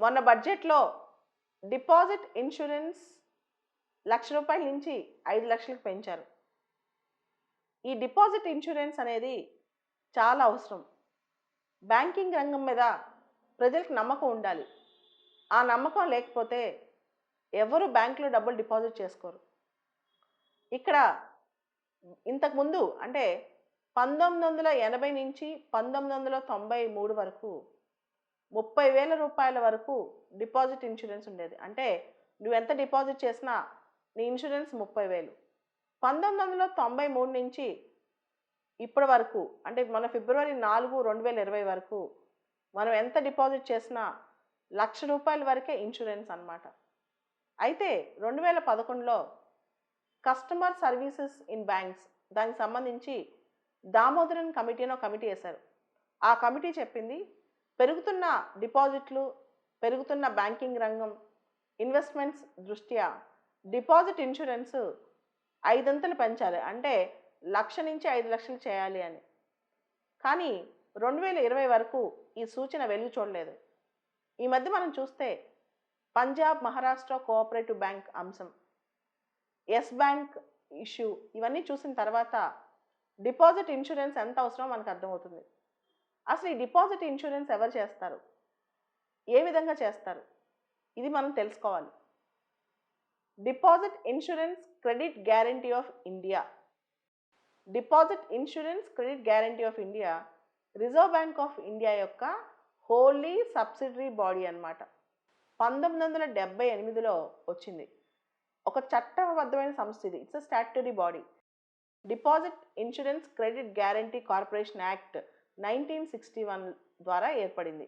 మొన్న బడ్జెట్లో deposit insurance లక్ష రూపాయల నుంచి ఐదు లక్షలకు పెంచారు. ఈ డిపాజిట్ ఇన్సూరెన్స్ అనేది చాలా అవసరం. బ్యాంకింగ్ రంగం మీద ప్రజలకు నమ్మకం ఉండాలి. ఆ నమ్మకం లేకపోతే ఎవరు బ్యాంకులో డబ్బులు డిపాజిట్ చేసుకోరు. ఇక్కడ ఇంతకుముందు అంటే పంతొమ్మిది వందల ఎనభై నుంచి పంతొమ్మిది వందల తొంభై మూడు వరకు ముప్పై వేల రూపాయల వరకు డిపాజిట్ ఇన్సూరెన్స్ ఉండేది. అంటే నువ్వు ఎంత డిపాజిట్ చేసినా నీ ఇన్సూరెన్స్ ముప్పై వేలు. పంతొమ్మిది వందల తొంభై మూడు నుంచి ఇప్పటి వరకు అంటే మన ఫిబ్రవరి నాలుగు రెండు వేల ఇరవై వరకు మనం ఎంత డిపాజిట్ చేసినా లక్ష రూపాయల వరకే ఇన్సూరెన్స్ అన్నమాట. అయితే రెండు వేల పదకొండులో కస్టమర్ సర్వీసెస్ ఇన్ బ్యాంక్స్ దానికి సంబంధించి దామోదరన్ కమిటీ అని ఒక కమిటీ వేశారు. ఆ కమిటీ చెప్పింది పెరుగుతున్న డిపాజిట్లు పెరుగుతున్న బ్యాంకింగ్ రంగం ఇన్వెస్ట్మెంట్స్ దృష్ట్యా డిపాజిట్ ఇన్సూరెన్స్ ఐదంతలు పెంచాలి. అంటే లక్ష నుంచి ఐదు లక్షలు చేయాలి అని. కానీ రెండు వేల ఇరవై వరకు ఈ సూచన వెలుగు చూడలేదు. ఈ మధ్య మనం చూస్తే పంజాబ్ మహారాష్ట్ర కోఆపరేటివ్ బ్యాంక్ అంశం. ఎస్ బ్యాంక్ ఇష్యూ ఇవన్నీ చూసిన తర్వాత డిపాజిట్ ఇన్సూరెన్స్ ఎంత అవసరమో మనకు అర్థమవుతుంది. అసలు ఈ డిపాజిట్ ఇన్సూరెన్స్ ఎవరు చేస్తారు? ఏ విధంగా చేస్తారు? ఇది మనం తెలుసుకోవాలి. Deposit insurance credit guarantee of India. Deposit insurance credit guarantee of India Reserve Bank of India యొక్క హోలీ సబ్సిడరీ బాడీ అన్నమాట. పంతొమ్మిది వందల డెబ్బై ఎనిమిదిలో వచ్చింది. ఒక చట్టబద్ధమైన సంస్థ ఇది. It's statutory body deposit insurance credit guarantee corporation act nineteen sixty one ద్వారా ఏర్పడింది.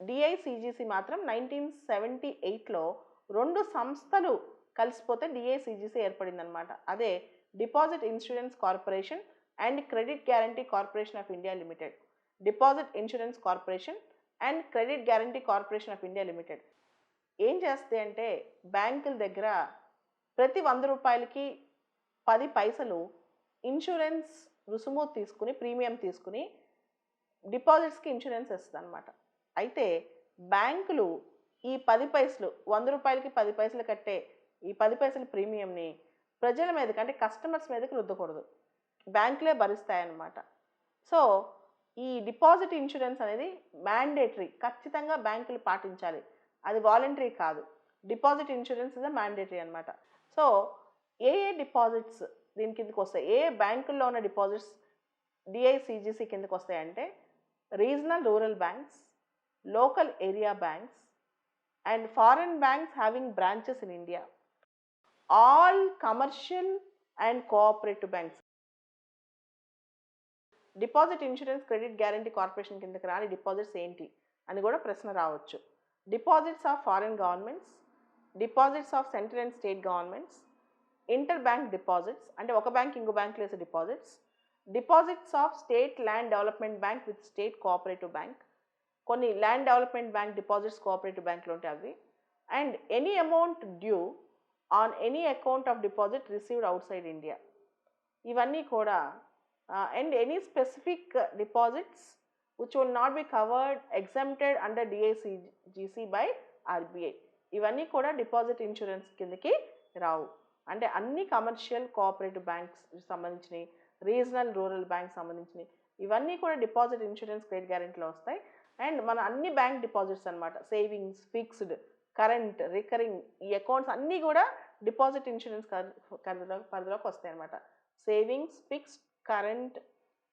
డిఐసిజిసి మాత్రం నైన్టీన్ సెవెంటీ ఎయిట్లో రెండు సంస్థలు కలిసిపోతే డిఐసిజిసి ఏర్పడింది అనమాట అదే deposit insurance corporation and credit guarantee corporation of India limited. Deposit insurance corporation and credit guarantee corporation of India limited. ఏం చేస్తాయి అంటే బ్యాంకుల దగ్గర ప్రతి వంద రూపాయలకి పది పైసలు ఇన్సూరెన్స్ రుసుము తీసుకుని ప్రీమియం తీసుకుని డిపాజిట్స్కి ఇన్సూరెన్స్ ఇస్తుంది అనమాట అయితే బ్యాంకులు ఈ పది పైసలు వంద రూపాయలకి పది పైసలు కట్టే ఈ పది పైసల ప్రీమియంని ప్రజల మీదకి అంటే కస్టమర్స్ మీదకి రుద్దకూడదు. బ్యాంకులే భరిస్తాయన్నమాట. సో ఈ డిపాజిట్ ఇన్సూరెన్స్ అనేది మ్యాండేటరీ ఖచ్చితంగా బ్యాంకులు పాటించాలి. అది వాలంటరీ కాదు. డిపాజిట్ ఇన్సూరెన్స్ ఇదే మ్యాండేటరీ అనమాట సో ఏ ఏ డిపాజిట్స్ దీని కిందకి వస్తాయి? ఏ బ్యాంకుల్లో ఉన్న డిపాజిట్స్ డిఐసిజిసి కిందకి వస్తాయంటే regional rural banks local area banks and foreign banks having branches in India. All commercial and cooperative banks. Deposit insurance credit guarantee corporation కిందకి రాని డిపాజిట్స్ ఏంటి అని కూడా ప్రశ్న రావచ్చు. Deposits of foreign governments deposits of central and state governments inter bank deposits అంటే ఒక bank ఇంకో బ్యాంక్ వేసే deposits deposits of state land development bank with state cooperative bank కొన్ని land development bank deposits cooperative బ్యాంక్లో ఉంటాయి అవి. And any amount due on any account of deposit received outside India ఇవన్నీ కూడా and any specific deposits which will not be covered exempted under DICGC by RBI ఇవన్నీ కూడా deposit insurance కిందకి రావు. అంటే అన్ని కమర్షియల్ కోఆపరేటివ్ బ్యాంక్స్ సంబంధించినవి. Regional rural bank సంబంధించినవి. ఇవన్నీ కూడా డిపాజిట్ ఇన్సూరెన్స్ క్రెడిట్ గ్యారెంటీలో వస్తాయి. అండ్ మన అన్ని బ్యాంక్ డిపాజిట్స్ అనమాట సేవింగ్స్ ఫిక్స్డ్ కరెంట్ రికరింగ్ ఈ అకౌంట్స్ అన్నీ కూడా డిపాజిట్ ఇన్సూరెన్స్ పరిధిలో పరిధిలోకి వస్తాయి అనమాట సేవింగ్స్ ఫిక్స్డ్ కరెంట్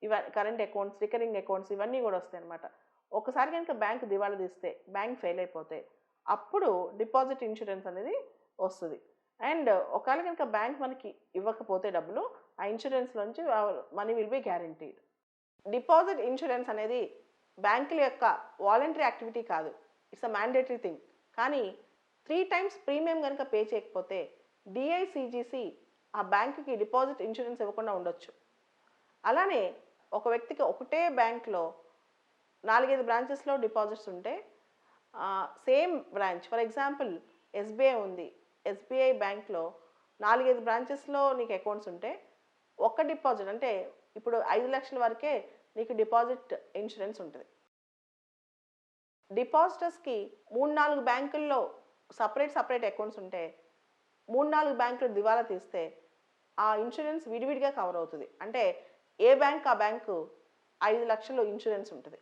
ఇవ కరెంట్ అకౌంట్స్ రికరింగ్ అకౌంట్స్ ఇవన్నీ కూడా వస్తాయి అనమాట ఒకసారి కనుక బ్యాంక్ దివాళా తీస్తే బ్యాంక్ ఫెయిల్ అయిపోతే అప్పుడు డిపాజిట్ ఇన్సూరెన్స్ అనేది వస్తుంది. అండ్ ఒకవేళ కనుక బ్యాంక్ మనకి ఇవ్వకపోతే డబ్బులు ఆ ఇన్సూరెన్స్లోంచి money will be guaranteed. Deposit insurance అనేది బ్యాంకుల యొక్క వాలంటరీ యాక్టివిటీ కాదు. It's a mandatory thing. కానీ త్రీ టైమ్స్ ప్రీమియం కనుక పే చేయకపోతే డిఐసిజిసి ఆ బ్యాంకుకి డిపాజిట్ ఇన్సూరెన్స్ ఇవ్వకుండా ఉండొచ్చు. అలానే ఒక వ్యక్తికి ఒకటే బ్యాంక్లో నాలుగైదు బ్రాంచెస్లో డిపాజిట్స్ ఉంటే same branch. For example SBI ఉంది. ఎస్బీఐ బ్యాంక్లో నాలుగైదు బ్రాంచెస్లో నీకు అకౌంట్స్ ఉంటే ఒక్క డిపాజిట్ అంటే ఇప్పుడు ఐదు లక్షల వరకే నీకు డిపాజిట్ ఇన్సూరెన్స్ ఉంటుంది. డిపాజిటర్స్కి మూడు నాలుగు బ్యాంకుల్లో సపరేట్ సపరేట్ అకౌంట్స్ ఉంటే మూడు నాలుగు బ్యాంకులు దివాలా తీస్తే ఆ ఇన్సూరెన్స్ విడివిడిగా కవర్ అవుతుంది. అంటే ఏ బ్యాంక్ ఆ బ్యాంకు ఐదు లక్షలు ఇన్సూరెన్స్ ఉంటుంది.